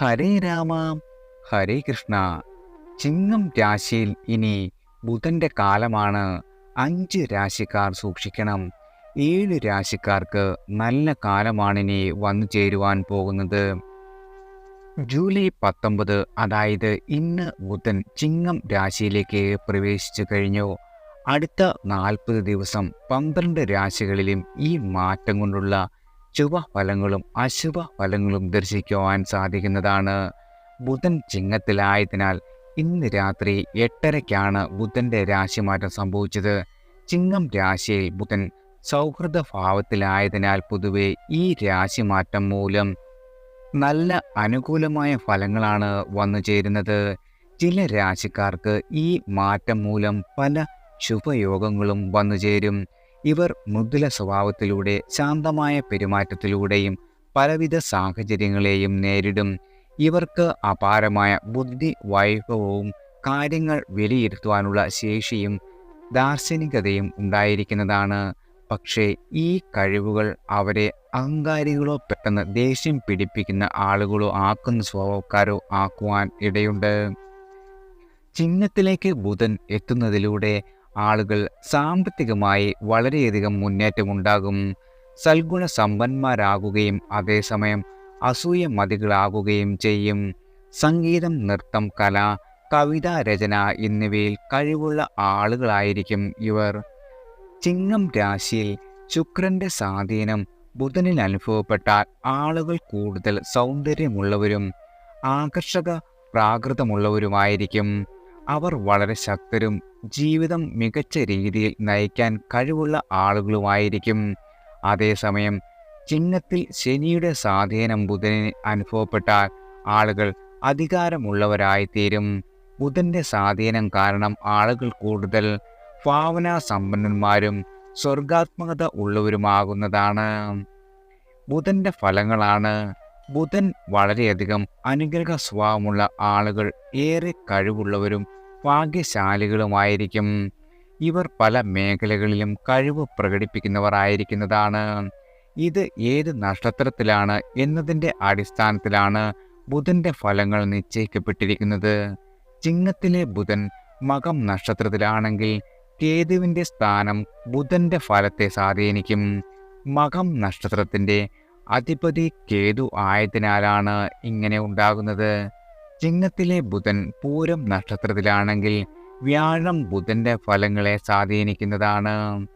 ഹരേ രാമ ഹരേ കൃഷ്ണ. ചിങ്ങം രാശിയിൽ ഇനി ബുധന്റെ കാലമാണ്. അഞ്ച് രാശിക്കാർ സൂക്ഷിക്കണം. ഏഴ് രാശിക്കാർക്ക് നല്ല കാലമാണിനി വന്നു ചേരുവാൻ പോകുന്നത്. ജൂലൈ പത്തൊമ്പത് അതായത് ഇന്ന് ബുധൻ ചിങ്ങം രാശിയിലേക്ക് പ്രവേശിച്ചു കഴിഞ്ഞു. അടുത്ത നാൽപ്പത് ദിവസം പന്ത്രണ്ട് രാശികളിലും ഈ മാറ്റം കൊണ്ടുള്ള ശുഭ ഫലങ്ങളും അശുഭ ഫലങ്ങളും ദർശിക്കുവാൻ സാധിക്കുന്നതാണ്. ബുധൻ ചിങ്ങത്തിലായതിനാൽ ഇന്ന് രാത്രി എട്ടരയ്ക്കാണ് ബുധന്റെ രാശിമാറ്റം സംഭവിച്ചത്. ചിങ്ങം രാശിയിൽ ബുധൻ സൗഹൃദ ഭാവത്തിലായതിനാൽ പൊതുവെ ഈ രാശിമാറ്റം മൂലം നല്ല അനുകൂലമായ ഫലങ്ങളാണ് വന്നു ചേരുന്നത്. ചില രാശിക്കാർക്ക് ഈ മാറ്റം മൂലം പല ശുഭയോഗങ്ങളും വന്നു ചേരും. ഇവർ മൃദുല സ്വഭാവത്തിലൂടെ ശാന്തമായ പെരുമാറ്റത്തിലൂടെയും പലവിധ സാഹചര്യങ്ങളെയും നേരിടും. ഇവർക്ക് അപാരമായ ബുദ്ധി വൈഭവവും കാര്യങ്ങൾ വിലയിരുത്തുവാനുള്ള ശേഷിയും ദാർശനികതയും ഉണ്ടായിരിക്കുന്നതാണ്. പക്ഷേ ഈ കഴിവുകൾ അവരെ അഹങ്കാരികളോ പെട്ടെന്ന് ദേഷ്യം പിടിപ്പിക്കുന്ന ആളുകളോ ആക്കുന്ന സ്വഭാവക്കാരോ ആക്കുവാൻ ഇടയുണ്ട്. ചിഹ്നത്തിലേക്ക് ബുധൻ എത്തുന്നതിലൂടെ ആളുകൾ സാമ്പത്തികമായി വളരെയധികം മുന്നേറ്റമുണ്ടാകും. സൽഗുണ സമ്പന്മാരാകുകയും അതേസമയം അസൂയ മതികളാകുകയും ചെയ്യും. സംഗീതം നൃത്തം കല കവിതാ രചന എന്നിവയിൽ കഴിവുള്ള ആളുകളായിരിക്കും ഇവർ. ചിങ്ങം രാശിയിൽ ശുക്രന്റെ സ്വാധീനം ബുധനിൽ അനുഭവപ്പെട്ടാൽ ആളുകൾ കൂടുതൽ സൗന്ദര്യമുള്ളവരും ആകർഷക പ്രാകൃതമുള്ളവരുമായിരിക്കും. അവർ വളരെ ശക്തരും ജീവിതം മികച്ച രീതിയിൽ നയിക്കാൻ കഴിവുള്ള ആളുകളുമായിരിക്കും. അതേസമയം ചിഹ്നത്തിൽ ശനിയുടെ സ്വാധീനം ബുധനെ അനുഭവപ്പെട്ടാൽ ആളുകൾ അധികാരമുള്ളവരായിത്തീരും. ബുധന്റെ സ്വാധീനം കാരണം ആളുകൾ കൂടുതൽ ഭാവനാ സമ്പന്നന്മാരും സ്വർഗാത്മകത ഉള്ളവരുമാകുന്നതാണ്. ബുധന്റെ ഫലങ്ങളാണ്. ബുധൻ വളരെയധികം അനുഗ്രഹ സ്വഭാവമുള്ള ആളുകൾ ഏറെ കഴിവുള്ളവരും ഭാഗ്യശാലികളുമായിരിക്കും. ഇവർ പല മേഖലകളിലും കഴിവ് പ്രകടിപ്പിക്കുന്നവർ ആയിരിക്കുന്നതാണ് ഇത് ഏത് നക്ഷത്രത്തിലാണ് എന്നതിന്റെ അടിസ്ഥാനത്തിലാണ് ബുധന്റെ ഫലങ്ങൾ നിശ്ചയിക്കപ്പെട്ടിരിക്കുന്നത്. ചിങ്ങത്തിലെ ബുധൻ മകം നക്ഷത്രത്തിലാണെങ്കിൽ കേതുവിന്റെ സ്ഥാനം ബുധന്റെ ഫലത്തെ സ്വാധീനിക്കും. മകം നക്ഷത്രത്തിന്റെ അധിപതി കേതു ആയതിനാലാണ് ഇങ്ങനെ ഉണ്ടാകുന്നത്. ചിങ്ങത്തിലെ ബുധൻ പൂരം നക്ഷത്രത്തിലാണെങ്കിൽ വ്യാഴം ബുധന്റെ ഫലങ്ങളെ സ്വാധീനിക്കുന്നതാണ്.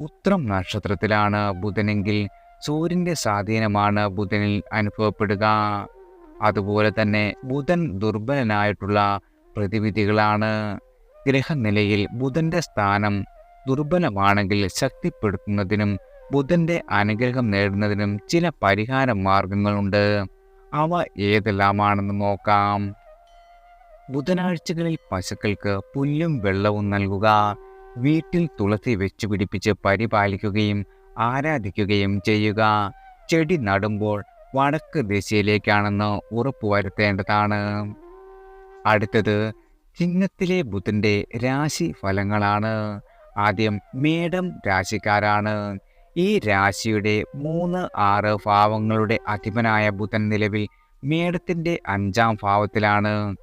ഉത്രം നക്ഷത്രത്തിലാണ് ബുധനെങ്കിൽ സൂര്യന്റെ സ്വാധീനമാണ് ബുധനിൽ അനുഭവപ്പെടുക. അതുപോലെ തന്നെ ബുധൻ ദുർബലനായിട്ടുള്ള പ്രതിവിധികളാണ്. ഗ്രഹനിലയിൽ ബുധന്റെ സ്ഥാനം ദുർബലമാണെങ്കിൽ ശക്തിപ്പെടുത്തുന്നതിനും ബുധന്റെ അനുഗ്രഹം നേടുന്നതിനും ചില പരിഹാര മാർഗങ്ങളുണ്ട്. അവ ഏതെല്ലാമാണെന്ന് നോക്കാം. ബുധനാഴ്ചകളിൽ പശുക്കൾക്ക് പുല്ലും വെള്ളവും നൽകുക. വീട്ടിൽ തുളസി വെച്ചു പിടിപ്പിച്ച് പരിപാലിക്കുകയും ആരാധിക്കുകയും ചെയ്യുക. ചെടി നടുമ്പോൾ വടക്ക് ദിശയിലേക്കാണെന്ന് ഉറപ്പുവരുത്തേണ്ടതാണ് അടുത്തത് ചിങ്ങത്തിലെ ബുധന്റെ രാശി ഫലങ്ങളാണ് ആദ്യം മേടം രാശിക്കാരാണ്. ഈ രാശിയുടെ മൂന്ന് ആറ് ഭാവങ്ങളുടെ അധിപനായ ബുധൻ നിലവിൽ മേടത്തിന്റെ അഞ്ചാം ഭാവത്തിലാണ്.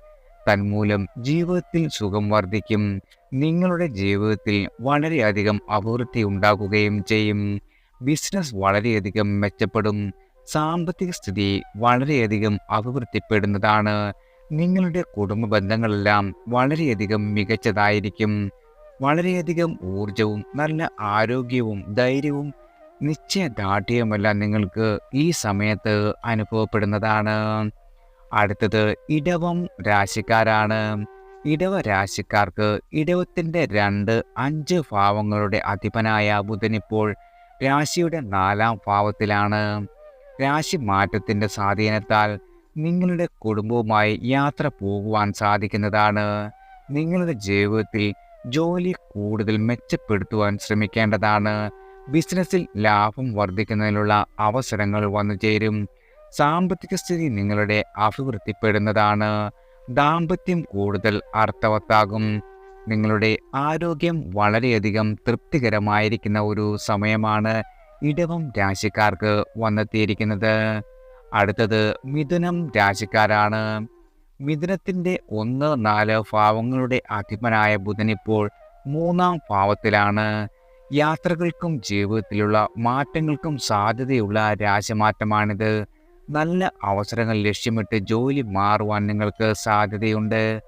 തന്മൂലം ജീവിതത്തിൽ സുഖം വർദ്ധിക്കും. നിങ്ങളുടെ ജീവിതത്തിൽ വളരെയധികം അഭിവൃദ്ധി ഉണ്ടാകുകയും ചെയ്യും. ബിസിനസ് വളരെയധികം മെച്ചപ്പെടും. സാമ്പത്തിക സ്ഥിതി വളരെയധികം അഭിവൃദ്ധിപ്പെടുന്നതാണ്. നിങ്ങളുടെ കുടുംബ ബന്ധങ്ങളെല്ലാം വളരെയധികം മികച്ചതായിരിക്കും. വളരെയധികം ഊർജവും നല്ല ആരോഗ്യവും ധൈര്യവും നിശ്ചയദാർഢ്യവുമെല്ലാം നിങ്ങൾക്ക് ഈ സമയത്ത് അനുഭവപ്പെടുന്നതാണ്. അടുത്തത് ഇടവം രാശിക്കാരാണ്. ഇടവ രാശിക്കാർക്ക് ഇടവത്തിന്റെ രണ്ട് അഞ്ച് ഭാവങ്ങളുടെ അധിപനായ ബുധനിപ്പോൾ രാശിയുടെ നാലാം ഭാവത്തിലാണ്. രാശി മാറ്റത്തിന്റെ സ്വാധീനത്താൽ നിങ്ങളുടെ കുടുംബവുമായി യാത്ര പോകുവാൻ സാധിക്കുന്നതാണ്. നിങ്ങളുടെ ജീവിതത്തിൽ ജോലി കൂടുതൽ മെച്ചപ്പെടുത്തുവാൻ ശ്രമിക്കേണ്ടതാണ്. ബിസിനസ്സിൽ ലാഭം വർദ്ധിക്കുന്നതിനുള്ള അവസരങ്ങൾ വന്നു ചേരും. സാമ്പത്തിക സ്ഥിതി നിങ്ങളുടെ അഭിവൃദ്ധിപ്പെടുന്നതാണ്. ദാമ്പത്യം കൂടുതൽ അർത്ഥവത്താകും. നിങ്ങളുടെ ആരോഗ്യം വളരെയധികം തൃപ്തികരമായിരിക്കുന്ന ഒരു സമയമാണ് ഇടവം രാശിക്കാർക്ക് വന്നെത്തിയിരിക്കുന്നത്. അടുത്തത് മിഥുനം രാശിക്കാരാണ്. മിഥുനത്തിന്റെ ഒന്ന് നാല് ഭാവങ്ങളുടെ അധിപനായ ബുധൻ ഇപ്പോൾ മൂന്നാം ഭാവത്തിലാണ്. യാത്രകൾക്കും ജീവിതത്തിലുള്ള മാറ്റങ്ങൾക്കും സാധ്യതയുള്ള രാജമാറ്റമാണിത് നല്ല അവസരങ്ങൾ ലക്ഷ്യമിട്ട് ജോലി മാറുവാൻ നിങ്ങൾക്ക് സാധ്യതയുണ്ട്.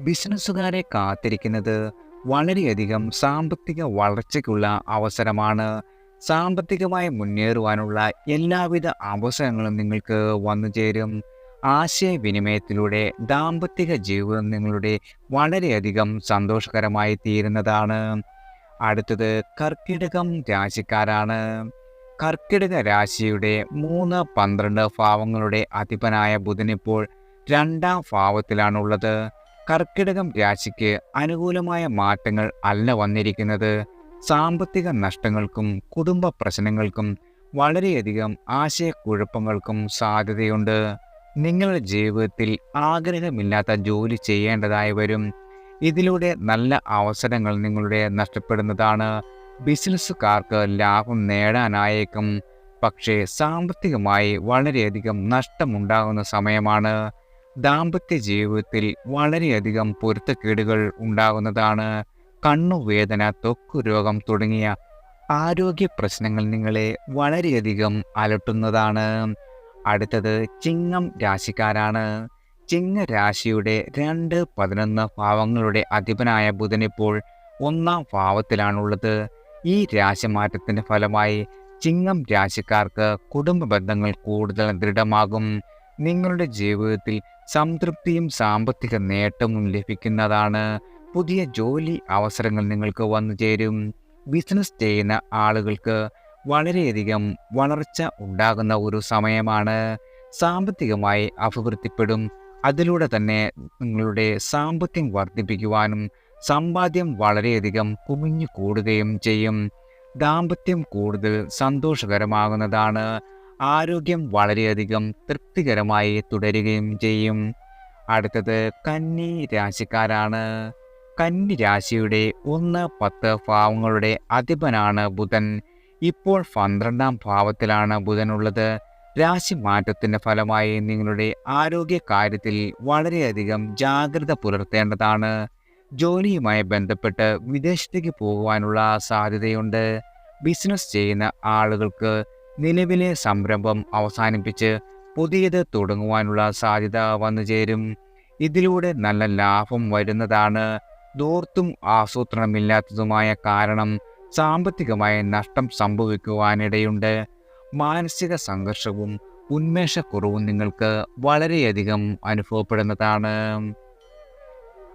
ബിസിനസ്സുകാരെ കാത്തിരിക്കുന്നത് വളരെയധികം സാമ്പത്തിക വളർച്ചയ്ക്കുള്ള അവസരമാണ്. സാമ്പത്തികമായി മുന്നേറുവാനുള്ള എല്ലാവിധ അവസരങ്ങളും നിങ്ങൾക്ക് വന്നു ചേരും. ആശയവിനിമയത്തിലൂടെ ദാമ്പത്തിക ജീവിതം നിങ്ങളുടെ വളരെയധികം സന്തോഷകരമായി തീരുന്നതാണ്. അടുത്തത് കർക്കിടകം രാശിക്കാരാണ്. കർക്കിടക രാശിയുടെ മൂന്ന് പന്ത്രണ്ട് ഭാവങ്ങളുടെ അധിപനായ ബുധനിപ്പോൾ രണ്ടാം ഭാവത്തിലാണുള്ളത്. കർക്കിടകം രാശിക്ക് അനുകൂലമായ മാറ്റങ്ങൾ അല്ല വന്നിരിക്കുന്നത്. സാമ്പത്തിക നഷ്ടങ്ങൾക്കും കുടുംബ പ്രശ്നങ്ങൾക്കും വളരെയധികം ആശയക്കുഴപ്പങ്ങൾക്കും സാധ്യതയുണ്ട്. നിങ്ങളുടെ ജീവിതത്തിൽ ആഗ്രഹമില്ലാത്ത ജോലി ചെയ്യേണ്ടതായി വരും. ഇതിലൂടെ നല്ല അവസരങ്ങൾ നിങ്ങളുടെ നഷ്ടപ്പെടുന്നതാണ്. ബിസിനസ്സുകാർക്ക് ലാഭം നേടാനായേക്കും. പക്ഷേ സാമ്പത്തികമായി വളരെയധികം നഷ്ടമുണ്ടാകുന്ന സമയമാണ്. ദാമ്പത്യ ജീവിതത്തിൽ വളരെയധികം പൊരുത്തക്കേടുകൾ ഉണ്ടാകുന്നതാണ്. കണ്ണുവേദന ത്വക്കു രോഗം തുടങ്ങിയ ആരോഗ്യ പ്രശ്നങ്ങൾ നിങ്ങളെ വളരെയധികം അലട്ടുന്നതാണ്. അടുത്തത് ചിങ്ങം രാശിക്കാരാണ്. ചിങ്ങ രാശിയുടെ രണ്ട് പതിനൊന്ന് ഭാവങ്ങളുടെ അധിപനായ ബുധനിപ്പോൾ ഒന്നാം ഭാവത്തിലാണുള്ളത്. ഈ രാശിമാറ്റത്തിന്റെ ഫലമായി ചിങ്ങം രാശിക്കാർക്ക് കുടുംബ ബന്ധങ്ങൾ കൂടുതൽ ദൃഢമാകും. നിങ്ങളുടെ ജീവിതത്തിൽ സംതൃപ്തിയും സാമ്പത്തിക നേട്ടവും ലഭിക്കുന്നതാണ്. പുതിയ ജോലി അവസരങ്ങൾ നിങ്ങൾക്ക് വന്നു ചേരും. ബിസിനസ് ചെയ്യുന്ന ആളുകൾക്ക് വളരെയധികം വളർച്ച ഉണ്ടാകുന്ന ഒരു സമയമാണ്. സാമ്പത്തികമായി അഭിവൃദ്ധിപ്പെടും. അതിലൂടെ തന്നെ നിങ്ങളുടെ സാമ്പത്തികം വർദ്ധിപ്പിക്കുവാനും സമ്പാദ്യം വളരെയധികം കുമിഞ്ഞു കൂടുകയും ചെയ്യും. ദാമ്പത്യം കൂടുതൽ സന്തോഷകരമാകുന്നതാണ്. ആരോഗ്യം വളരെയധികം തൃപ്തികരമായി തുടരുകയും ചെയ്യും. അടുത്തത് കന്നി രാശിക്കാരാണ്. കന്നി രാശിയുടെ ഒന്ന് പത്ത് ഭാവങ്ങളുടെ അധിപനാണ് ബുധൻ. ഇപ്പോൾ പന്ത്രണ്ടാം ഭാവത്തിലാണ് ബുധനുള്ളത് രാശി മാറ്റത്തിന്റെ ഫലമായി നിങ്ങളുടെ ആരോഗ്യ കാര്യത്തിൽ വളരെയധികം ജാഗ്രത പുലർത്തേണ്ടതാണ്. ജോലിയുമായി ബന്ധപ്പെട്ട് വിദേശത്തേക്ക് പോകുവാനുള്ള സാധ്യതയുണ്ട്. ബിസിനസ് ചെയ്യുന്ന ആളുകൾക്ക് നിലവിലെ സംരംഭം അവസാനിപ്പിച്ച് പുതിയത് തുടങ്ങുവാനുള്ള സാധ്യത വന്നു ചേരും. ഇതിലൂടെ നല്ല ലാഭം വരുന്നതാണ് ദൂർത്തും ആസൂത്രണമില്ലാത്തതുമായ കാരണം സാമ്പത്തികമായ നഷ്ടം സംഭവിക്കുവാനിടയുണ്ട്. മാനസിക സംഘർഷവും ഉന്മേഷക്കുറവും നിങ്ങൾക്ക് വളരെയധികം അനുഭവപ്പെടുന്നതാണ്.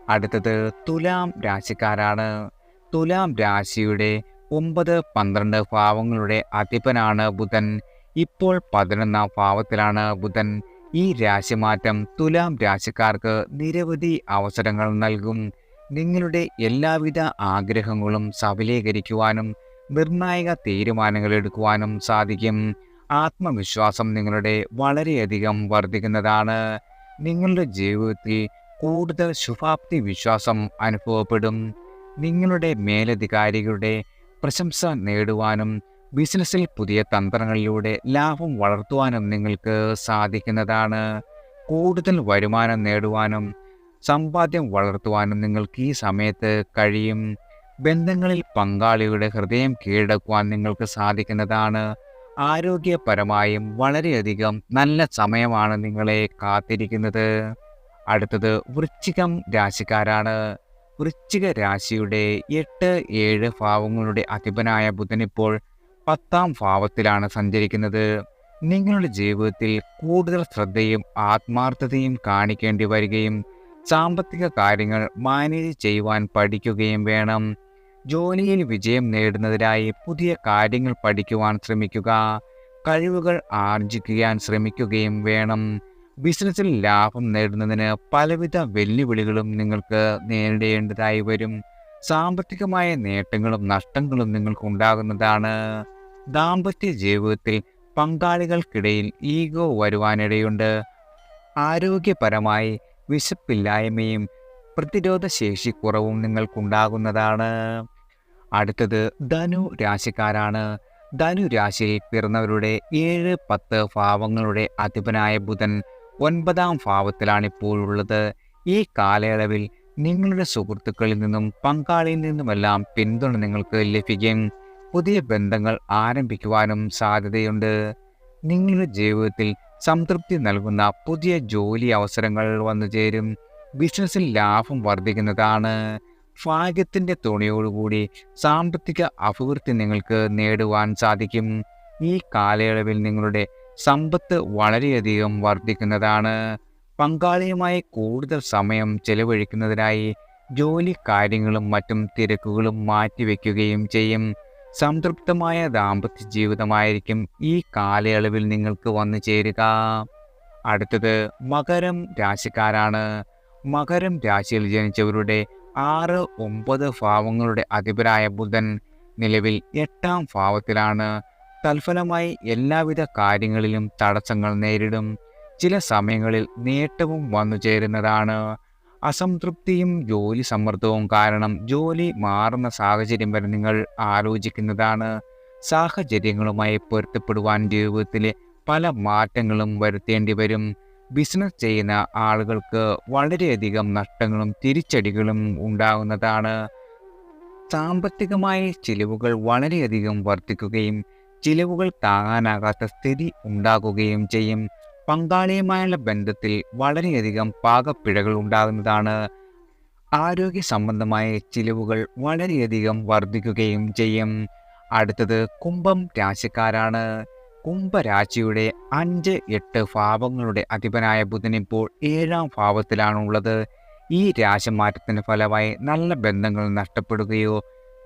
അടുത്തത് തുലാം രാശിക്കാരാണ്. തുലാം രാശിയുടെ ഒമ്പത് പന്ത്രണ്ട് ഭാവങ്ങളുടെ അധിപനാണ് ബുധൻ. ഇപ്പോൾ പതിനൊന്നാം ഭാവത്തിലാണ് ബുധൻ. ഈ രാശിമാറ്റം തുലാം രാശിക്കാർക്ക് നിരവധി അവസരങ്ങൾ നൽകും. നിങ്ങളുടെ എല്ലാവിധ ആഗ്രഹങ്ങളും സഫലീകരിക്കുവാനും നിർണായക തീരുമാനങ്ങൾ എടുക്കുവാനും സാധിക്കും. ആത്മവിശ്വാസം നിങ്ങളുടെ വളരെയധികം വർദ്ധിക്കുന്നതാണ്. നിങ്ങളുടെ ജീവിതത്തിൽ കൂടുതൽ ശുഭാപ്തി വിശ്വാസം അനുഭവപ്പെടും. നിങ്ങളുടെ മേലധികാരികളുടെ പ്രശംസ നേടുവാനും ബിസിനസ്സിൽ പുതിയ തന്ത്രങ്ങളിലൂടെ ലാഭം വളർത്തുവാനും നിങ്ങൾക്ക് സാധിക്കുന്നതാണ്. കൂടുതൽ വരുമാനം നേടുവാനും സമ്പാദ്യം വളർത്തുവാനും നിങ്ങൾക്ക് ഈ സമയത്ത് കഴിയും. ബന്ധങ്ങളിൽ പങ്കാളിയുടെ ഹൃദയം കീഴടക്കുവാൻ നിങ്ങൾക്ക് സാധിക്കുന്നതാണ്. ആരോഗ്യപരമായും വളരെയധികം നല്ല സമയമാണ് നിങ്ങളെ കാത്തിരിക്കുന്നത്. അടുത്തത് വൃശ്ചികം രാശിക്കാരാണ്. വൃശ്ചിക രാശിയുടെ എട്ട് ഏഴ് ഭാവങ്ങളുടെ അധിപനായ ബുധനിപ്പോൾ പത്താം ഭാവത്തിലാണ് സഞ്ചരിക്കുന്നത്. നിങ്ങളുടെ ജീവിതത്തിൽ കൂടുതൽ ശ്രദ്ധയും ആത്മാർത്ഥതയും കാണിക്കേണ്ടി വരികയും സാമ്പത്തിക കാര്യങ്ങൾ മാനേജ് ചെയ്യുവാൻ പഠിക്കുകയും വേണം. ജോലിയിൽ വിജയം നേടുന്നതിനായി പുതിയ കാര്യങ്ങൾ പഠിക്കുവാൻ ശ്രമിക്കുക കഴിവുകൾ ആർജിക്കാൻ ശ്രമിക്കുകയും വേണം. ബിസിനസ്സിൽ ലാഭം നേടുന്നതിന് പലവിധ വെല്ലുവിളികളും നിങ്ങൾക്ക് നേരിടേണ്ടതായി വരും. സാമ്പത്തികമായ നേട്ടങ്ങളും നഷ്ടങ്ങളും നിങ്ങൾക്ക് ഉണ്ടാകുന്നതാണ്. ദാമ്പത്യ ജീവിതത്തിൽ പങ്കാളികൾക്കിടയിൽ ഈഗോ വരുവാനിടയുണ്ട്. ആരോഗ്യപരമായി വിശപ്പില്ലായ്മയും പ്രതിരോധശേഷി കുറവും നിങ്ങൾക്കുണ്ടാകുന്നതാണ്. അടുത്തത് ധനു രാശിക്കാരാണ്. ധനു രാശിയിൽ പിറന്നവരുടെ ഏഴ് പത്ത് ഭാവങ്ങളുടെ അധിപനായ ബുധൻ ഒൻപതാം ഭാവത്തിലാണ് ഇപ്പോഴുള്ളത് ഈ കാലയളവിൽ നിങ്ങളുടെ സുഹൃത്തുക്കളിൽ നിന്നും പങ്കാളിയിൽ നിന്നുമെല്ലാം പിന്തുണ നിങ്ങൾക്ക് ലഭിക്കും. പുതിയ ബന്ധങ്ങൾ ആരംഭിക്കുവാനും സാധ്യതയുണ്ട്. നിങ്ങളുടെ ജീവിതത്തിൽ സംതൃപ്തി നൽകുന്ന പുതിയ ജോലി അവസരങ്ങൾ വന്നു ചേരും ബിസിനസ്സിൽ ലാഭം വർദ്ധിക്കുന്നതാണ്. ഭാഗ്യത്തിന്റെ തുണയോടുകൂടി സാമ്പത്തിക അഭിവൃദ്ധി നിങ്ങൾക്ക് നേടുവാൻ സാധിക്കും. ഈ കാലയളവിൽ നിങ്ങളുടെ സമ്പത്ത് വളരെയധികം വർദ്ധിക്കുന്നതാണ്. പങ്കാളിയുമായി കൂടുതൽ സമയം ചെലവഴിക്കുന്നതിനായി ജോലി കാര്യങ്ങളും മറ്റും തിരക്കുകളും മാറ്റിവെക്കുകയും ചെയ്യും. സംതൃപ്തമായ ദാമ്പത്യ ജീവിതമായിരിക്കും ഈ കാലയളവിൽ നിങ്ങൾക്ക് വന്നു ചേരുക. അടുത്തത് മകരം രാശിക്കാരാണ്. മകരം രാശിയിൽ ജനിച്ചവരുടെ ആറ് ഒമ്പത് ഭാവങ്ങളുടെ അധിപരായ ബുധൻ നിലവിൽ എട്ടാം ഭാവത്തിലാണ്. തൽഫലമായി എല്ലാവിധ കാര്യങ്ങളിലും തടസ്സങ്ങൾ നേരിടും. ചില സമയങ്ങളിൽ നേട്ടവും വന്നു ചേരുന്നതാണ്. അസംതൃപ്തിയും ജോലി സമ്മർദ്ദവും കാരണം ജോലി മാറുന്ന സാഹചര്യം വരെ നിങ്ങൾ ആലോചിക്കുന്നതാണ്. സാഹചര്യങ്ങളുമായി പൊരുത്തപ്പെടുവാൻ ജീവിതത്തിലെ പല മാറ്റങ്ങളും വരുത്തേണ്ടി വരും. ബിസിനസ് ചെയ്യുന്ന ആളുകൾക്ക് വളരെയധികം നഷ്ടങ്ങളും തിരിച്ചടികളും ഉണ്ടാകുന്നതാണ് സാമ്പത്തികമായ ചിലവുകൾ വളരെയധികം വർദ്ധിക്കുകയും ചിലവുകൾ താങ്ങാനാകാത്ത സ്ഥിതി ഉണ്ടാകുകയും ചെയ്യും. പങ്കാളിയുമായുള്ള ബന്ധത്തിൽ വളരെയധികം പാകപ്പിഴകൾ ഉണ്ടാകുന്നതാണ്. ആരോഗ്യ സംബന്ധമായ ചിലവുകൾ വളരെയധികം വർദ്ധിക്കുകയും ചെയ്യും. അടുത്തത് കുംഭം രാശിക്കാരാണ്. കുംഭരാശിയുടെ അഞ്ച് എട്ട് ഭാവങ്ങളുടെ അധിപനായ ബുധൻ ഇപ്പോൾ ഏഴാം ഭാവത്തിലാണുള്ളത്. ഈ രാശിമാറ്റത്തിന് ഫലമായി നല്ല ബന്ധങ്ങൾ നഷ്ടപ്പെടുകയോ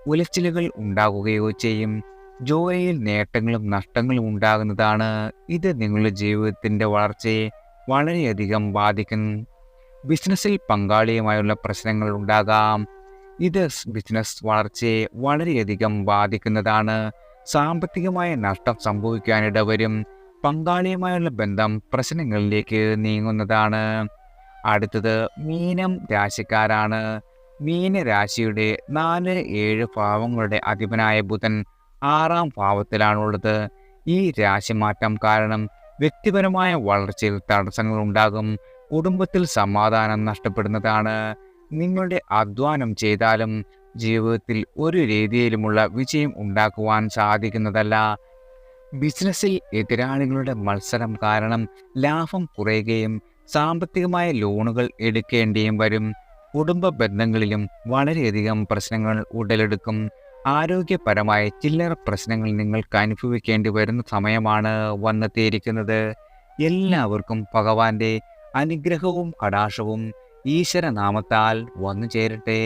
ഉലച്ചിലുകൾ ഉണ്ടാകുകയോ ചെയ്യും. ജോലിയിൽ നേട്ടങ്ങളും നഷ്ടങ്ങളും ഉണ്ടാകുന്നതാണ്. ഇത് നിങ്ങളുടെ ജീവിതത്തിന്റെ വളർച്ചയെ വളരെയധികം ബാധിക്കും. ബിസിനസ്സിൽ പങ്കാളിയുമായുള്ള പ്രശ്നങ്ങൾ ഉണ്ടാകാം. ഇത് ബിസിനസ് വളർച്ചയെ വളരെയധികം ബാധിക്കുന്നതാണ്. സാമ്പത്തികമായ നഷ്ടം സംഭവിക്കാനിട വരും പങ്കാളിയുമായുള്ള ബന്ധം പ്രശ്നങ്ങളിലേക്ക് നീങ്ങുന്നതാണ്. അടുത്തത് മീനം രാശിക്കാരാണ്. മീനരാശിയുടെ നാല് ഏഴ് ഭാവങ്ങളുടെ അധിപനായ ബുധൻ ആറാം ഭാവത്തിലാണുള്ളത്. ഈ രാശിമാറ്റം കാരണം വ്യക്തിപരമായ വളർച്ചയിൽ തടസ്സങ്ങൾ ഉണ്ടാകും. കുടുംബത്തിൽ സമാധാനം നഷ്ടപ്പെടുന്നതാണ്. നിങ്ങളുടെ അധ്വാനം ചെയ്താലും ജീവിതത്തിൽ ഒരു രീതിയിലുമുള്ള വിജയം ഉണ്ടാക്കുവാൻ സാധിക്കുന്നതല്ല. ബിസിനസ്സിൽ എതിരാളികളുടെ മത്സരം കാരണം ലാഭം കുറയുകയും സാമ്പത്തികമായ ലോണുകൾ എടുക്കേണ്ടിയും വരും. കുടുംബ ബന്ധങ്ങളിലും വളരെയധികം പ്രശ്നങ്ങൾ ഉടലെടുക്കും. ആരോഗ്യപരമായ ചില്ലറ പ്രശ്നങ്ങൾ നിങ്ങൾക്ക് അനുഭവിക്കേണ്ടി വരുന്ന സമയമാണ് വന്നെത്തിയിരിക്കുന്നത്. എല്ലാവർക്കും ഭഗവാന്റെ അനുഗ്രഹവും കടാശവും ഈശ്വരനാമത്താൽ വന്നു ചേരട്ടെ